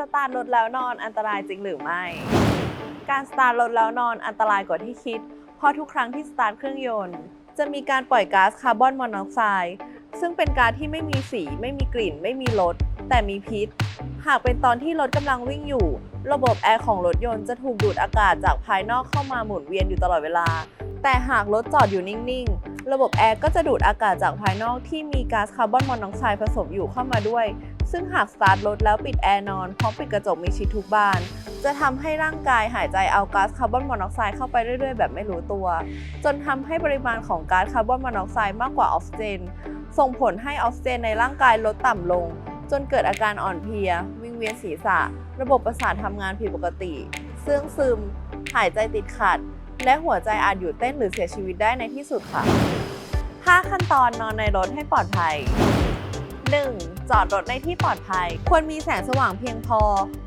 สตาร์ทรถแล้วนอนอันตรายจริงหรือไม่ การสตาร์ทรถแล้วนอนอันตรายกว่าที่คิด เพราะทุกครั้งที่สตาร์ทเครื่องยนต์ จะมีการปล่อยก๊าซคาร์บอนมอนอกไซด์ซึ่งเป็นก๊าซที่ไม่มีสี ไม่มีกลิ่น ไม่มีรสแต่มีพิษ หากเป็นตอนที่รถกำลังวิ่งอยู่ ระบบแอร์ของรถยนต์จะถูกดูดอากาศจากภายนอกเข้ามาหมุนเวียนอยู่ตลอดเวลา แต่หากรถจอดอยู่นิ่งๆ ระบบแอร์ก็จะดูดอากาศจากภายนอกที่มีก๊าซคาร์บอนมอนอกไซด์ผสมอยู่เข้ามาด้วย ซึ่งหากสตาร์ทรถแล้วปิดแอร์นอนพร้อมปิดกระจกมีชิดทุกบาน จะทำให้ร่างกายหายใจเอาก๊าซคาร์บอนมอนอกไซด์เข้าไปเรื่อยๆ แบบไม่รู้ตัว จนทำให้ปริมาณของก๊าซคาร์บอนมอนอกไซด์มากกว่าออกซิเจน ส่งผลให้ออกซิเจนในร่างกายลดต่ำลง จนเกิดอาการอ่อนเพลีย วิงเวียนศีรษะ ระบบประสาททำงานผิดปกติเสื่องซึม หายใจติดขัด และหัวใจอาจหยุดเต้นหรือเสียชีวิตได้ในที่สุดค่ะ 5 ขั้นตอนนอนในรถให้ปลอดภัย 1. จอดรถในที่ปลอดภัย ควรมีแสงสว่างเพียงพอ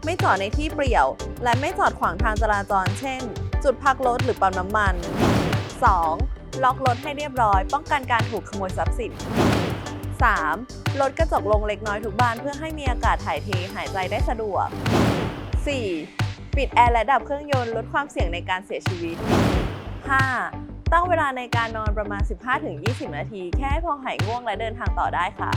ไม่จอดในที่เปลี่ยว และไม่จอดขวางทางจราจร เช่น จุดพักรถหรือปั๊มน้ำมัน 2. ล็อกรถให้เรียบร้อย ป้องกันการถูกขโมยทรัพย์สิน 3. ลดกระจกลงเล็กน้อยทุกบานเพื่อให้มีอากาศถ่ายเทหายใจได้สะดวก 4. ปิดแอร์และดับเครื่องยนต์ลดความเสี่ยงในการเสียชีวิต 5. ตั้งเวลาในการนอนประมาณ 15-20 นาที แค่ให้พอหายง่วงและเดินทางต่อได้ค่ะ